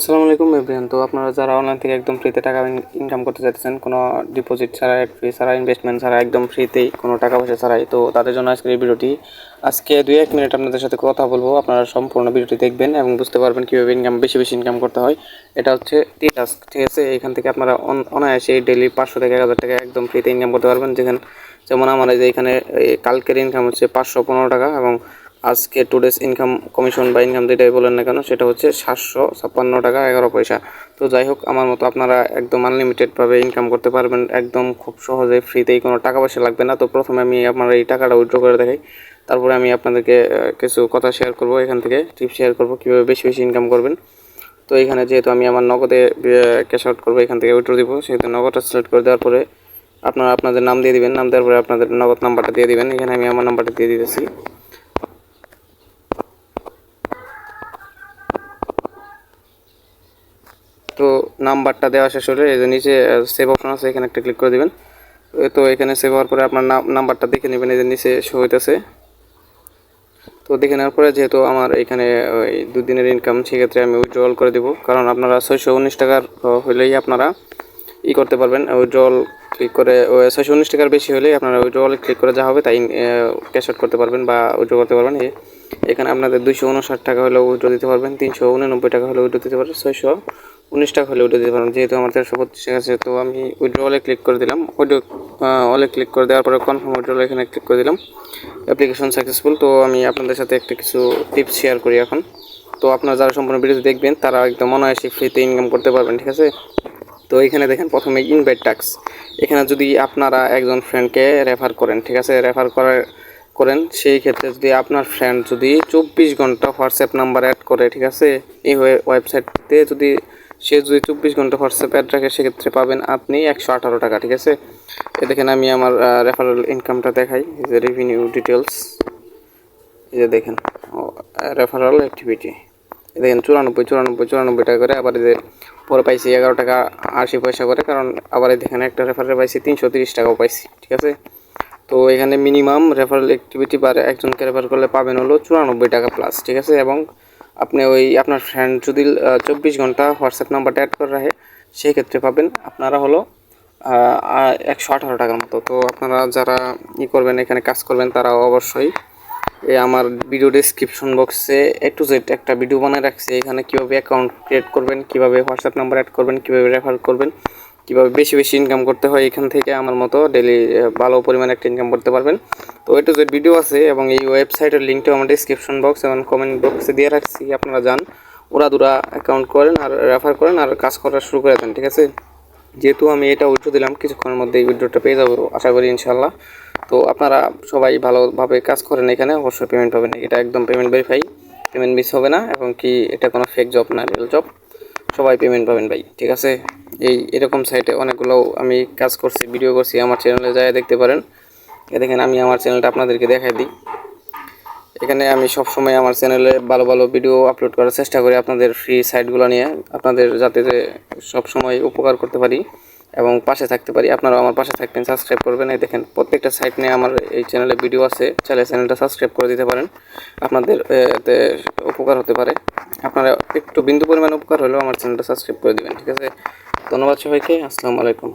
আসসালামু আলাইকুম এভরিয়ান তো আপনারা যারা অনলাইন থেকে একদম ফ্রিতে টাকা ইনকাম করতে চাইতেছেন, কোনো ডিপোজিট ছাড়া ফ্রি ছাড়া ইনভেস্টমেন্ট ছাড়া, একদম ফ্রিতেই কোনো টাকা পয়সা ছাড়াই, তো তাদের জন্য আজকের এই ভিডিওটি। আজকে দুই এক মিনিট আপনাদের সাথে কথা বলব, আপনারা সম্পূর্ণ ভিডিওটি দেখবেন এবং বুঝতে পারবেন কীভাবে ইনকাম বেশি বেশি ইনকাম করতে হয়। এটা হচ্ছে টি টাস্ক ঠিক আছে? এখান থেকে আপনারা অন- অনায়াসে ডেলি পাঁচশো থেকে এক হাজার টাকা একদম ফ্রিতে ইনকাম করতে পারবেন। যেখানে যেমন আমার যে এখানে কালকের ইনকাম হচ্ছে পাঁচশো পনেরো টাকা এবং আজকে টুডেস ইনকাম কমিশন বা ইনকাম যেটাই বলেন না কেন, সেটা হচ্ছে সাতশো ছাপ্পান্ন টাকা এগারো পয়সা। তো যাই হোক, আমার মতো আপনারা একদম আনলিমিটেডভাবে ইনকাম করতে পারবেন, একদম খুব সহজে ফ্রিতেই কোনো টাকা পয়সা লাগবে না। তো প্রথমে আমি আপনার এই টাকাটা উইথড্র করে দেখাই। তারপরে আমি আপনাদেরকে কিছু কথা শেয়ার করব, এখান থেকে টিপস শেয়ার করব, কীভাবে বেশি বেশি ইনকাম করবেন। তো এখানে যেহেতু আমি আমার নগদে ক্যাশ আউট করব, এখান থেকে উইথড্র দিব। সেহেতু নগদটা সিলেক্ট করে দেওয়ার পরে আপনারা আপনাদের নাম দিয়ে দিবেন। নাম দেওয়ার পরে আপনাদের নগদ নাম্বারটা দিয়ে দিবেন। এখানে আমি আমার নাম্বারটা দিয়ে দিতেছি। তো নাম্বারটা দেওয়া শেষ হলে এই যে নিচে সেভ অপশন আছে, এখানে একটা ক্লিক করে দিবেন। তো এখানে সেভ হওয়ার পরে আপনার নাম, নাম্বারটা দেখে নেবেন, এই যে নিচে শো হইতেছে। তো দেখে নেওয়ার পরে যেহেতু আমার এখানে ওই দুদিনের ইনকাম সেক্ষেত্রে আমি উইথড্রল করে দেবো। কারণ আপনারা ছয়শো উনিশ টাকার হলেই আপনারা ই করতে পারবেন উইথড্রল ক্লিক করে ছয়শো উনিশ টাকার বেশি হলেই আপনারা উইথড্রল ক্লিক করে যা হবে তাই ক্যাশ আউট করতে পারবেন বা উইথড্র করতে পারবেন। এই- এখানে আপনাদের দুইশো উনষাট টাকা হলেও উইথড্র দিতে পারবেন, তিনশো উননব্বই টাকা হলে উইথড্র দিতে পারবেন, ছয়শো উনিশ টাকা হলে উইথড্র দিতে পারবেন। যেহেতু আমার তেরোশো পঁচিশ আছে, তো আমি উইথড্রলে ক্লিক করে দিলাম। উইথড্র অলে ক্লিক করে দেওয়ার পরে কনফার্ম উইথড্রল এখানে ক্লিক করে দিলাম। অ্যাপ্লিকেশন সাকসেসফুল, তো আমি আপনাদের সাথে একটা কিছু টিপস শেয়ার করি এখন। তো আপনারা যারা সম্পূর্ণ ভিডিও দেখবেন, তারা একদম অনায়াসে ফ্রিতে ইনকাম করতে পারবেন, ঠিক আছে? তো এখানে দেখেন প্রথমে ইনভাইট টাক্স এখানে যদি আপনারা একজন ফ্রেন্ডকে রেফার করেন, ঠিক আছে? রেফার করার করেন, সেই ক্ষেত্রে যদি আপনার ফ্রেন্ড যদি চব্বিশ ঘণ্টা হোয়াটসঅ্যাপ নাম্বার অ্যাড করে, ঠিক আছে? এই ওয়েবসাইটতে যদি সে যদি চব্বিশ ঘণ্টা হোয়াটসঅ্যাপ অ্যাড রাখে, সেক্ষেত্রে পাবেন আপনি একশো আঠারো টাকা, ঠিক আছে? এ দেখেন, আমি আমার রেফারেল ইনকামটা দেখাই। যে রেভিনিউ ডিটেলস এই যে দেখেন রেফারেল অ্যাক্টিভিটি দেখেন, চুরানব্বই চুরানব্বই চুরানব্বই টাকা করে আবার যে পরে পাইছি এগারো টাকা আশি পয়সা করে, কারণ আবার দেখেন, একটা রেফারেল পাইছি তিনশো তিরিশ টাকাও পাইছি, ঠিক আছে? তো এখানে মিনিমাম রেফারেল অ্যাক্টিভিটি বা একজনকে রেফার করলে পাবেন হলো চুরানব্বই টাকা প্লাস ঠিক আছে? এবং আপনি ওই আপনার ফ্রেন্ড যদি চব্বিশ ঘণ্টা হোয়াটসঅ্যাপ নাম্বারটা অ্যাড করে রাখে সেই ক্ষেত্রে পাবেন আপনারা হলো একশো আঠারো টাকার মতো। তো আপনারা যারা ই করবেন, এখানে কাজ করবেন তারা অবশ্যই এ আমার ভিডিও ডেসক্রিপশন বক্সে এ টু জেড একটা ভিডিও বানায় রাখছি। এখানে কীভাবে অ্যাকাউন্ট ক্রিয়েট করবেন, কীভাবে হোয়াটসঅ্যাপ নাম্বার অ্যাড করবেন, কীভাবে রেফার করবেন কীভাবে বেশি বেশি ইনকাম করতে হয় এখান থেকে আমার মতো ডেলি ভালো পরিমাণে একটা ইনকাম করতে পারবেন। তো এ টু ভিডিও আছে এবং এই ওয়েবসাইটের লিঙ্কটাও আমার ডিসক্রিপশন বক্স এবং কমেন্ট বক্সে দিয়ে রাখছি, আপনারা যান ওরা দুরা অ্যাকাউন্ট করেন আর রেফার করেন আর কাজ করা শুরু করে দেন, ঠিক আছে? যেহেতু আমি এটা উইথড্র দিলাম, কিছুক্ষণের মধ্যে এই উইথড্রটা পেয়ে যাব, আশা করি ইনশাল্লাহ তো আপনারা সবাই ভালোভাবে কাজ করেন এখানে, অবশ্যই পেমেন্ট পাবেন, এটা একদম পেমেন্ট ভেরিফাই পেমেন্ট মিস হবে না, এবং কি এটা কোনো ফেক জব না রিয়েল জব সবাই পেমেন্ট পাবেন ভাই, ঠিক আছে? এই এরকম সাইটে অনেকগুলো আমি কাজ করছি ভিডিও করছি, আমার চ্যানেলে যায় দেখতে পারেন। এ দেখেন, আমি আমার চ্যানেলটা আপনাদেরকে দেখাই দিই। এখানে আমি সব সময় আমার চ্যানেলে ভালো ভালো ভিডিও আপলোড করার চেষ্টা করি আপনাদের ফ্রি সাইটগুলো নিয়ে, আপনাদের যাতে সব সময় উপকার করতে পারি এবং পাশে থাকতে পারি। আপনারাও আমার পাশে থাকবেন সাবস্ক্রাইব করবেন। এই দেখেন, প্রত্যেকটা সাইট নিয়ে আমার এই চ্যানেলে ভিডিও আছে, চাইলে চ্যানেলটা সাবস্ক্রাইব করে দিতে পারেন। আপনাদের এতে উপকার হতে পারে। আপনারা একটু বিন্দু পরিমাণ উপকার হলেও আমার চ্যানেলটা সাবস্ক্রাইব করে দেবেন, ঠিক আছে? ধন্যবাদ সবাইকে, আসসালামু আলাইকুম।